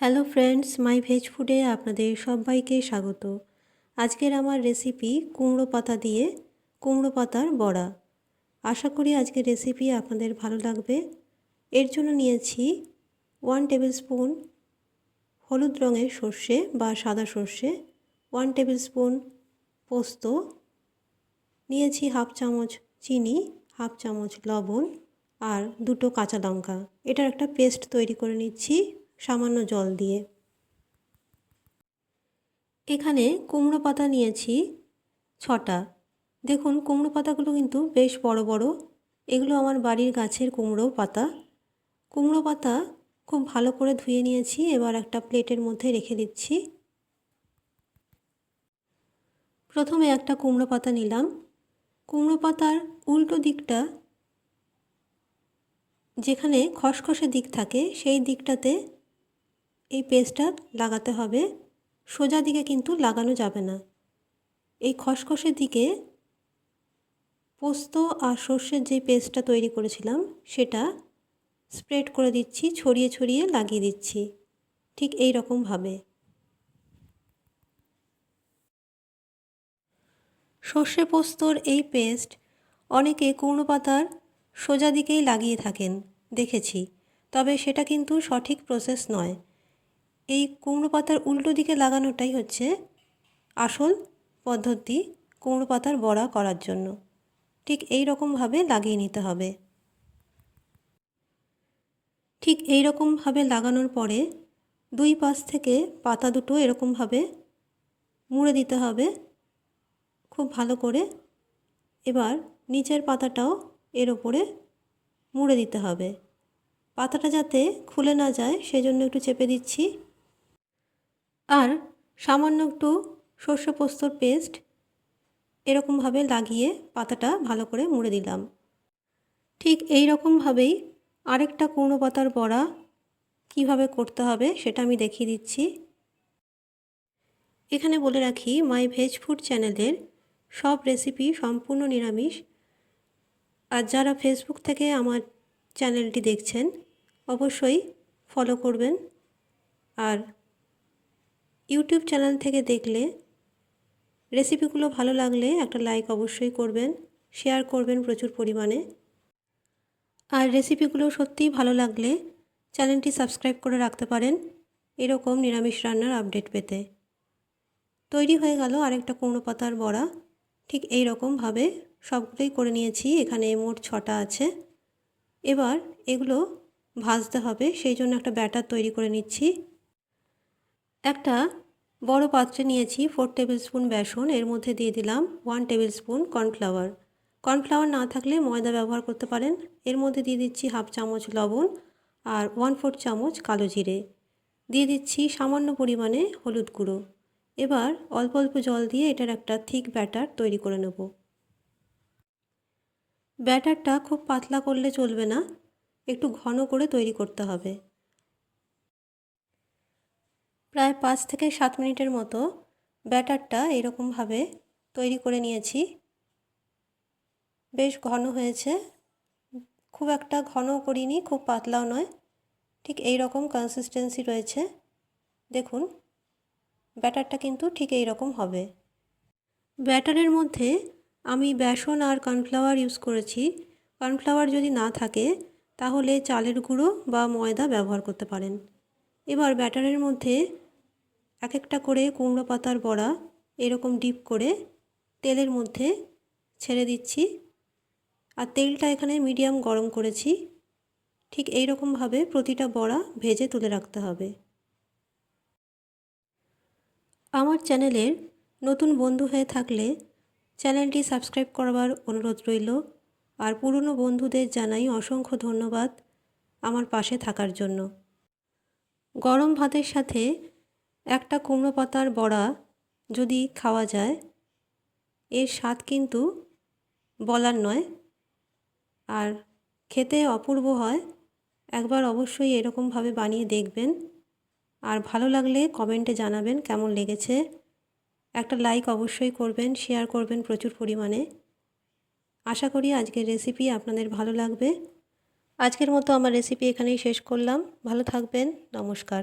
Hello friends, মাই veg ফুডে আপনাদের সবাইকে স্বাগত। আজকের আমার রেসিপি কুমড়ো পাতা দিয়ে কুমড়ো পাতার বড়া। আশা করি আজকের রেসিপি আপনাদের ভালো লাগবে। এর জন্য নিয়েছি ওয়ান টেবিল স্পুন হলুদ রঙের সর্ষে বা সাদা সর্ষে ওয়ান টেবিল স্পুন পোস্ত, নিয়েছি হাফ চামচ চিনি হাফ চামচ লবণ আর দুটো কাঁচা লঙ্কা। এটার একটা পেস্ট তৈরি করে নিচ্ছি। সামান্য জল দিয়ে। এখানে কুমড়ো পাতা নিয়েছি ছটা। দেখুন, কুমড়ো পাতাগুলো কিন্তু বেশ বড় বড়। এগুলো আমার বাড়ির গাছের কুমড়ো পাতা। কুমড়ো পাতা খুব ভালো করে ধুয়ে নিয়েছি, এবার একটা প্লেটের মধ্যে রেখে দিচ্ছি। প্রথমে একটা কুমড়ো পাতা নিলাম। কুমড়ো পাতার উল্টো দিকটা যেখানে খসখসে দিক থাকে, সেই দিকটাতে এই পেস্টটা লাগাতে হবে। সোজা দিকে কিন্তু লাগানো যাবে না। এই খসখসের দিকে পোস্ত আর সর্ষের যে পেস্টটা তৈরি করেছিলাম, সেটা স্প্রেড করে দিচ্ছি, ছড়িয়ে ছড়িয়ে লাগিয়ে দিচ্ছি। ঠিক এই রকমভাবে সর্ষে পোস্তর এই পেস্ট অনেকে কুমড়ো পাতার সোজা দিকেই লাগিয়ে থাকেন, দেখেছি। তবে সেটা কিন্তু সঠিক প্রসেস নয়। এই কুমড়ো পাতার উল্টো দিকে লাগানোটাই হচ্ছে আসল পদ্ধতি কুমড়ো পাতার বড়া করার জন্য। ঠিক এই রকমভাবে লাগিয়ে নিতে হবে। ঠিক এই রকমভাবে লাগানোর পরে দুই পাশ থেকে পাতা দুটো এরকমভাবে মুড়ে দিতে হবে। খুব ভালো করে এবার নিচের পাতাটাও এর ওপরে মুড়ে দিতে হবে। পাতাটা যাতে খুলে না যায়, সেজন্য একটু চেপে দিচ্ছি। আর সামান্য একটু সর্ষে পোস্তর পেস্ট এরকমভাবে লাগিয়ে পাতাটা ভালো করে মুড়ে দিলাম। ঠিক এই রকমভাবেই আরেকটা কুমড়ো পাতার বড়া কীভাবে করতে হবে সেটা আমি দেখিয়ে দিচ্ছি। এখানে বলে রাখি, মাই ভেজ ফুড চ্যানেলের সব রেসিপি সম্পূর্ণ নিরামিষ। আর যারা ফেসবুক থেকে আমার চ্যানেলটি দেখছেন, অবশ্যই ফলো করবেন। আর ইউটিউব চ্যানেল থেকে দেখলে রেসিপিগুলো ভালো লাগলে একটা লাইক অবশ্যই করবেন শেয়ার করবেন প্রচুর পরিমাণে। আর রেসিপিগুলো সত্যিই ভালো লাগলে চ্যানেলটি সাবস্ক্রাইব করে রাখতে পারেন, এরকম নিরামিষ রান্নার আপডেট পেতে। তৈরি হয়ে গেল আরেকটা কুমড়ো পাতার বড়া, ঠিক এই রকমভাবে সবগুলোই করে নিয়েছি, এখানে মোট ছটা আছে। এবার এগুলো ভাজতে হবে, সেই জন্য একটা ব্যাটার তৈরি করে নিচ্ছি। একটা বড় পাত্রে নিয়েছি ফোর টেবিল স্পুন বেসন, এর মধ্যে দিয়ে দিলাম one tablespoon cornflour cornflour না থাকলে ময়দা ব্যবহার করতে পারেন। এর মধ্যে দিয়ে দিচ্ছি হাফ চামচ লবণ আর ওয়ান ফোর চামচ কালো জিরে। দিয়ে দিচ্ছি সামান্য পরিমাণে হলুদ গুঁড়ো। এবার অল্প অল্প জল দিয়ে এটার একটা থিক ব্যাটার তৈরি করে নেব। ব্যাটারটা খুব পাতলা করলে চলবে না। একটু ঘন করে তৈরি করতে হবে। প্রায় পাঁচ থেকে সাত মিনিটের মতো ব্যাটারটা এরকমভাবে তৈরি করে নিয়েছি। বেশ ঘন হয়েছে। খুব একটা ঘন করিনি, খুব পাতলাও নয়। ঠিক এই রকম কনসিস্টেন্সি রয়েছে। দেখুন, ব্যাটারটা কিন্তু ঠিক এই রকম হবে। ব্যাটারের মধ্যে আমি বেসন আর কর্নফ্লাওয়ার ইউজ করেছি। কর্নফ্লাওয়ার যদি না থাকে, তাহলে চালের গুঁড়ো বা ময়দা ব্যবহার করতে পারেন। এবার ব্যাটারের মধ্যে এক একটা করে কুমড়ো পাতার বড়া এরকম ডিপ করে তেলের মধ্যে ছেড়ে দিচ্ছি। আর তেলটা এখানে মিডিয়াম গরম করেছি। ঠিক এই রকমভাবে প্রতিটা বড়া ভেজে তুলে রাখতে হবে। আমার চ্যানেলের নতুন বন্ধু হয়ে থাকলে চ্যানেলটি সাবস্ক্রাইব করবার অনুরোধ রইল। আর পুরনো বন্ধুদের জানাই অসংখ্য ধন্যবাদ আমার পাশে থাকার জন্য। গরম ভাতের সাথে একটা কুমড়ো পাতার বড়া যদি খাওয়া যায়, এর স্বাদ কিন্তু বলার নয়। আর খেতে অপূর্ব হয়। একবার অবশ্যই এরকমভাবে বানিয়ে দেখবেন। আর ভালো লাগলে কমেন্টে জানাবেন কেমন লেগেছে। একটা লাইক অবশ্যই করবেন, শেয়ার করবেন প্রচুর পরিমাণে। আশা করি আজকের রেসিপি আপনাদের ভালো লাগবে। আজকের মতো আমার রেসিপি এখানেই শেষ করলাম। ভালো থাকবেন। নমস্কার।